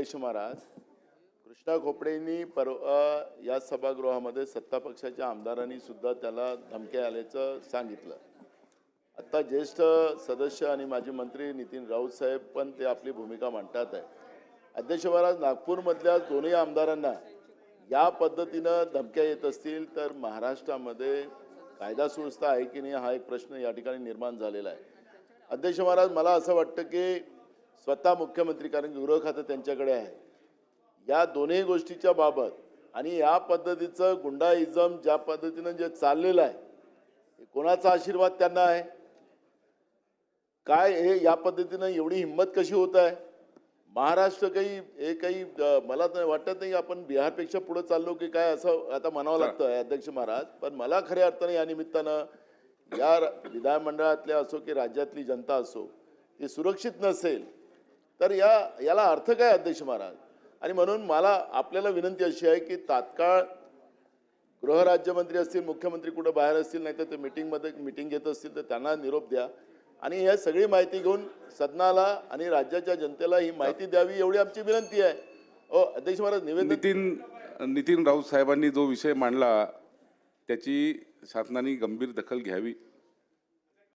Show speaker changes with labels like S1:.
S1: अध्यक्ष महाराज कृष्णा खोपडेंनी परवा या सभागृहामध्ये सत्ता पक्षाच्या आमदारांनी सुद्धा त्याला धमक्या आल्याचं सांगितलं. आता ज्येष्ठ सदस्य आणि माजी मंत्री नितीन राऊत साहेब पण ते आपली भूमिका मांडतात आहे. अध्यक्ष महाराज नागपूरमधल्या दोन्ही आमदारांना या पद्धतीनं धमक्या येत असतील तर महाराष्ट्रामध्ये कायदा सुव्यवस्था आहे की नाही हा एक प्रश्न या ठिकाणी निर्माण झालेला आहे. अध्यक्ष महाराज मला असं वाटतं की स्वतः मुख्यमंत्री कारण गृह खातं त्यांच्याकडे आहे. या दोन्ही गोष्टीच्या बाबत आणि या पद्धतीचं गुंडाइझम ज्या पद्धतीनं जे चाललेलं आहे कोणाचा आशीर्वाद त्यांना आहे? काय हे या पद्धतीनं एवढी हिंमत कशी होत आहे? महाराष्ट्र काही हे काही मला तर वाटत नाही आपण बिहारपेक्षा पुढे चाललो की काय असं आता म्हणावं लागतं आहे अध्यक्ष महाराज. पण मला खऱ्या अर्थानं या निमित्तानं या विधानमंडळातल्या असो की राज्यातली जनता असो ती सुरक्षित नसेल तर या याला अर्थ काय अध्यक्ष महाराज? आणि म्हणून मला आपल्याला विनंती अशी आहे की तात्काळ गृहराज्यमंत्री असतील मुख्यमंत्री कुठं बाहेर असतील नाही तर ते मिटिंगमध्ये मिटिंग घेत असतील तर त्यांना निरोप द्या. आणि ह्या सगळी माहिती घेऊन सदनाला आणि राज्याच्या जनतेला ही माहिती द्यावी एवढी आमची विनंती आहे. ओ अध्यक्ष महाराज निवेदन?
S2: नितीन नितीन राऊत साहेबांनी जो विषय मांडला त्याची शासनाने गंभीर दखल घ्यावी.